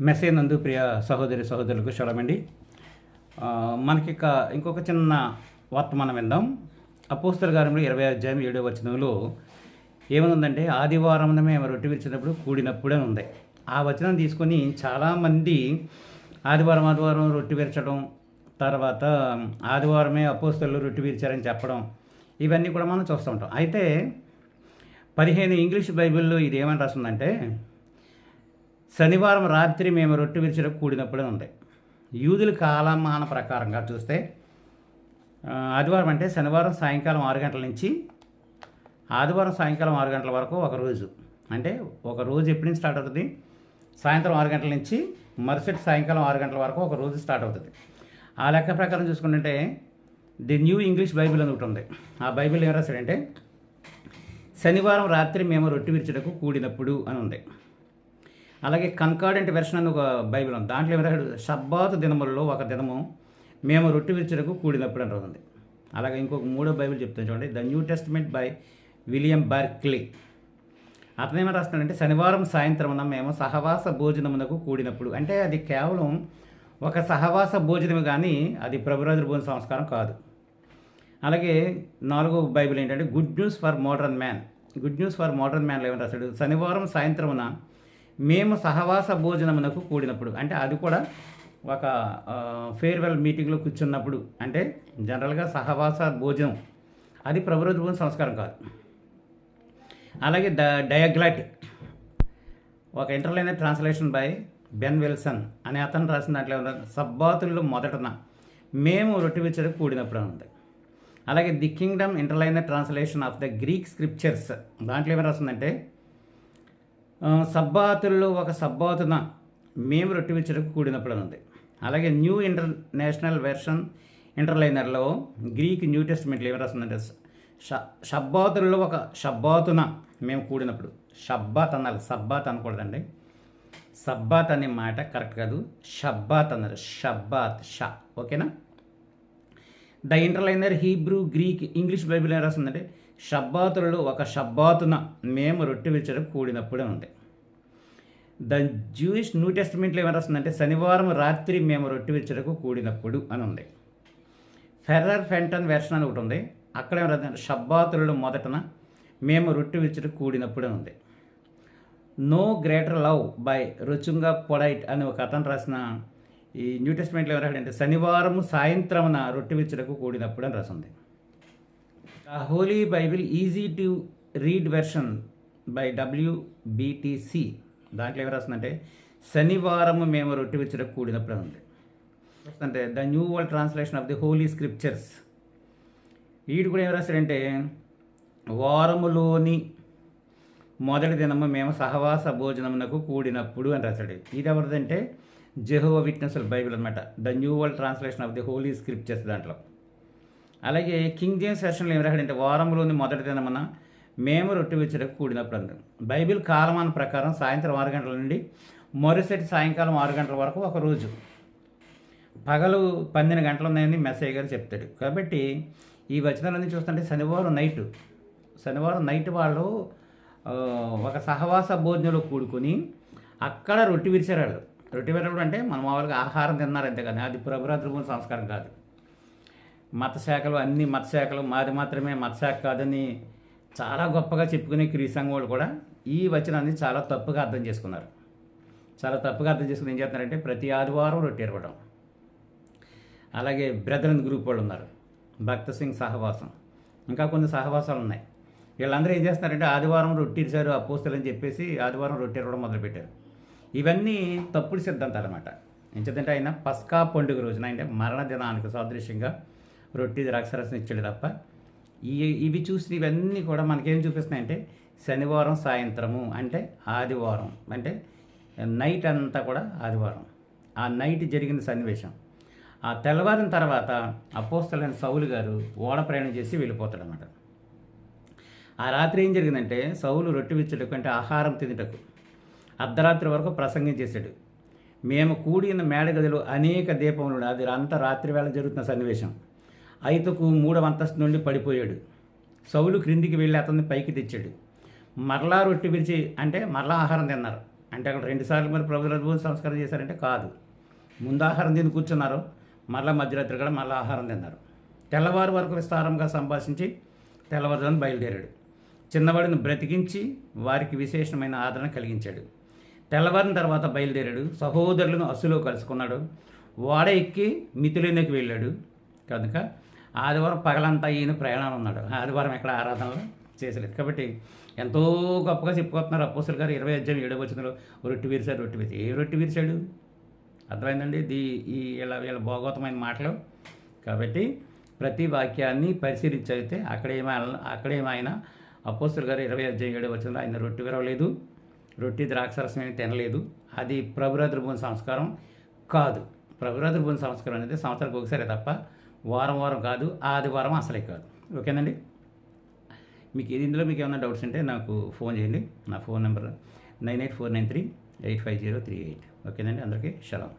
Message నందు ప్రియ సహోదరి సహోదరులకు చూడమండి మనకి ఇంకొక చిన్న వర్తమానం విందాం. అపోస్తల గారంలో ఇరవై అధ్యాయం ఏడో వచనంలో ఏముందంటే ఆదివారం మేము రొట్టె విరిచినప్పుడు కూడినప్పుడే ఉంది. ఆ వచనం తీసుకొని చాలామంది ఆదివారం ఆదివారం రొట్టె విరచడం తర్వాత ఆదివారమే అపోస్తలు రొట్టె విరిచారని చెప్పడం ఇవన్నీ కూడా మనం చూస్తూ ఉంటాం. అయితే పదిహేను ఇంగ్లీష్ బైబిల్లో ఇది ఏమని రాస్తుందంటే శనివారం రాత్రి మేము రొట్టె విరిచిన కూడినప్పుడే ఉంది. యూదుల కాలమాన ప్రకారంగా చూస్తే ఆదివారం అంటే శనివారం సాయంకాలం ఆరు గంటల నుంచి ఆదివారం సాయంకాలం ఆరు గంటల వరకు ఒక రోజు. అంటే ఒక రోజు ఎప్పటి నుంచి స్టార్ట్ అవుతుంది? సాయంత్రం ఆరు గంటల నుంచి మరుసటి సాయంకాలం ఆరు గంటల వరకు ఒక రోజు స్టార్ట్ అవుతుంది. ఆ లెక్క ప్రకారం చూసుకుంటే ది న్యూ ఇంగ్లీష్ బైబిల్ అని ఒకటి ఉంది. ఆ బైబిల్ ఏం రాశాడంటే శనివారం రాత్రి మేము రొట్టె విరిచడకు కూడినప్పుడు అని ఉంది. అలాగే కన్కార్డెంట్ వెర్షన్ అని ఒక బైబిల్ ఉంది. దాంట్లో ఏమి రాశాడు? షబ్బాతు దినములలో ఒక దినము మేము రొట్టె విరుచులకు కూడినప్పుడు అని ఉంది అలాగే ఇంకొక మూడో బైబిల్ చెప్తాను చూడండి. The New Testament by William Barclay. అతను ఏమైనా రాస్తున్నాడంటే శనివారం సాయంత్రం మేము సహవాస భోజనమునకు కూడినప్పుడు అంటే అది కేవలం ఒక సహవాస భోజనం కానీ అది ప్రభురాజుల భోజన సంస్కారం కాదు. అలాగే నాలుగో బైబిల్ ఏంటంటే good news for modern man. Good news for modern మ్యాన్లో ఏమని రాశాడు? శనివారం సాయంత్రమున మేము సహవాస భోజనమునకు కూడినప్పుడు అంటే అది కూడా ఒక ఫేర్వెల్ మీటింగ్లో కూర్చున్నప్పుడు అంటే జనరల్గా సహవాస భోజనం అది ప్రభురోజు భోజన సంస్కారం కాదు. అలాగే ద డయాగ్లాట్ ఒక interlinear translation by Ben Wilson అనే అతను రాసిన దాంట్లో సబ్బాతుల్లో మొదటన మేము రొట్టె విచ్చడం కూడినప్పుడు ఉంది. అలాగే the kingdom interlinear translation of the Greek scriptures దాంట్లో ఏమి రాస్తుందంటే సబ్బాతుల్లో ఒక సబ్బాతున మేము రొట్టెవిచ్చరకు కూడినప్పుడు ఉంది అలాగే న్యూ ఇంటర్నేషనల్ వెర్షన్ ఇంటర్లైనర్లో గ్రీక్ న్యూ టెస్ట్మెంట్లో ఏమి రాస్తుందంటే ష షబ్బాతుల్లో ఒక షబ్బాతున మేము కూడినప్పుడు షబ్బాత్ అన్నారు సబ్బాత్ అనకూడదండి. సబ్బాత్ అనే మాట కరెక్ట్ కాదు. షబ్బాత్ అన్నారు షబ్బాత్ షా ఓకేనా? The interlinear Hebrew Greek English Bible ఏం రాస్తుందంటే షబ్బాతులలో ఒక షబ్బాతున మేము రొట్టె విచ్చడం కూడినప్పుడే ఉంది. ద జూయిష్ న్యూ టెస్ట్మెంట్లో ఏమైనా రాస్తుందంటే శనివారం రాత్రి మేము రొట్టె విచ్చడకు కూడినప్పుడు అని ఉంది. ఫెర్రర్ ఫెంటన్ వెర్షన్ అని ఒకటి ఉంది. అక్కడ ఏమైనా షబ్బాతులలో మొదటన మేము రొట్టె విచ్చడం కూడినప్పుడే ఉంది. నో గ్రేటర్ లవ్ బై రుచుంగా పొడైట్ అని ఒక అతను రాసిన ఈ న్యూ టెస్ట్మెంట్లో శనివారం సాయంత్రమున రొట్టె విచ్చడకు కూడినప్పుడు అని రాసింది the holy Bible easy to read version by W B T C దాంట్లో ఏమి రాస్తుందంటే శనివారం మేము రొట్టె విచ్చడకు కూడినప్పుడు ఉంది అంటే the new world translation of the holy scriptures వీడు కూడా ఏం రాశాడంటే వారములోని మొదటి దినము మేము సహవాస భోజనమునకు కూడినప్పుడు అని రాశాడు. ఇది ఎవరిదంటే జెహోవా విట్నెస్ బైబిల్ అనమాట the new world translation of the holy scriptures దాంట్లో. అలాగే కింగ్ జేమ్స్ సెషన్లో ఏం రాశాడంటే వారంలోని మొదటి దినమున మేము రొట్టె విచ్చడకు కూడినప్పుడు అందరం బైబిల్ కాలమాన ప్రకారం సాయంత్రం ఆరు గంటల నుండి మరుసటి సాయంకాలం ఆరు గంటల వరకు ఒక రోజు. పగలు పన్నెండు గంటలు ఉన్నాయని మెసేజ్ గారు చెప్తాడు. కాబట్టి ఈ వచనాలన్నీ చూస్తుంటే శనివారం నైట్ శనివారం నైట్ వాళ్ళు ఒక సహవాస భోజనంలో కూడుకొని అక్కడ రొట్టె విరిచారు వాళ్ళు. రొట్టె విరవడం అంటే మన మామూలుగా ఆహారం తిన్నారు అంతే అది ప్రభురాత్రి భూమి సంస్కారం కాదు. మత శాఖలు అన్ని మతశాఖలు మాది మాత్రమే మతశాఖ కాదని చాలా గొప్పగా చెప్పుకునే క్రీసంఘం వాళ్ళు కూడా ఈ వచనాన్ని చాలా తప్పుగా అర్థం చేసుకున్నారు. చాలా తప్పుగా అర్థం చేసుకుని ఏం చేస్తున్నారంటే ప్రతి ఆదివారం రొట్టె ఇవ్వడం అలాగే బ్రదరన్ గ్రూప్ వాళ్ళు ఉన్నారు. భక్త సింగ్ సహవాసం. ఇంకా కొన్ని సహవాసాలు ఉన్నాయి. వీళ్ళందరూ ఏం చేస్తున్నారంటే ఆదివారం రొట్టిరిచారు అపోస్తులు అని చెప్పేసి ఆదివారం రొట్టె ఇరవడం మొదలుపెట్టారు. ఇవన్నీ తప్పుడు సిద్ధాంతాలు అనమాట ఎంచేతంటే ఆయన పస్కా పండుగ రోజున అంటే మరణ దినానికి సాదృశ్యంగా రొట్టి ద్రాక్షరసం ఇచ్చాడు తప్ప. ఈ ఇవి చూసి ఇవన్నీ కూడా మనకేం చూపిస్తున్నాయంటే శనివారం సాయంత్రము అంటే ఆదివారం అంటే నైట్ అంతా కూడా ఆదివారం. ఆ నైట్ జరిగిన సన్నివేశం. ఆ తెల్లవారిన తర్వాత అపోస్తలైన సౌలు గారు ఓడ ప్రయాణం చేసి వెళ్ళిపోతాడు అనమాట ఆ రాత్రి ఏం జరిగిందంటే సౌలు రొట్టె విచ్చుటకు అంటే ఆహారం తినుటకు అర్ధరాత్రి వరకు ప్రసంగం చేశాడు. మేము కూడిన మేడగదిలో అనేక దీపములు అది అంత రాత్రి వేళ జరుగుతున్న సన్నివేశం. ఐతుకు మూడవ అంతస్తు నుండి పడిపోయాడు. సౌలు క్రిందికి వెళ్ళి అతన్ని పైకి తెచ్చాడు. మరలా రొట్టె విరిచి అంటే మరలా ఆహారం తిన్నారు. అంటే అక్కడ రెండు సార్లు మరి ప్రభుత్వ భూమి సంస్కారం చేశారంటే కాదు. ముందు ఆహారం తిని కూర్చున్నారు. మరలా మధ్యరాత్రి కూడా మళ్ళీ ఆహారం తిన్నారు. తెల్లవారు వరకు విస్తారంగా సంభాషించి తెల్లవారుజామున బయలుదేరాడు. చిన్నవాడిని బ్రతికించి వారికి విశేషమైన ఆదరణ కలిగించాడు. తెల్లవారిన తర్వాత బయలుదేరాడు. సహోదరులను అస్సులో కలుసుకున్నాడు. వాడ ఎక్కి మిథులేనికి వెళ్ళాడు. కనుక ఆదివారం పగలంతా ఈయన ప్రయాణం ఉన్నాడు. ఆదివారం ఎక్కడ ఆరాధనలు చేసలేదు. కాబట్టి ఎంతో గొప్పగా చెప్పుకుంటున్నారు అప్పోసులు గారు. ఇరవై అధ్యాయం ఏడవ వచ్చినలో రొట్టి వీరిశాడు రొట్టి విరిచి ఏ రొట్టి వీరిశాడు అర్థమైందండి? దీ ఈ ఇలా వీళ్ళ భోగవతమైన మాటలు. కాబట్టి ప్రతి వాక్యాన్ని పరిశీలించైతే చదివితే అక్కడేమైనా అక్కడేమైనా అపోస్తులు గారు ఇరవై అధ్యాయం ఏడవ వచ్చిన ఆయన రొట్టి విరవలేదు రొట్టి ద్రాక్షరసం ఏమి తినలేదు. అది ప్రభురాత్రి భూమి సంస్కారం కాదు. ప్రభురాత్రి భూమి సంస్కారం అనేది సంవత్సరానికి ఒకసారి తప్ప వారం వారం కాదు ఆదివారం అసలే కాదు. ఓకేనండి? మీకు ఇది ఇందులో మీకు ఏమైనా డౌట్స్ ఉంటే నాకు ఫోన్ చేయండి. నా phone number nine eight four nine three eight five zero three eight. ఓకేనండి? అందరికీ షలాం.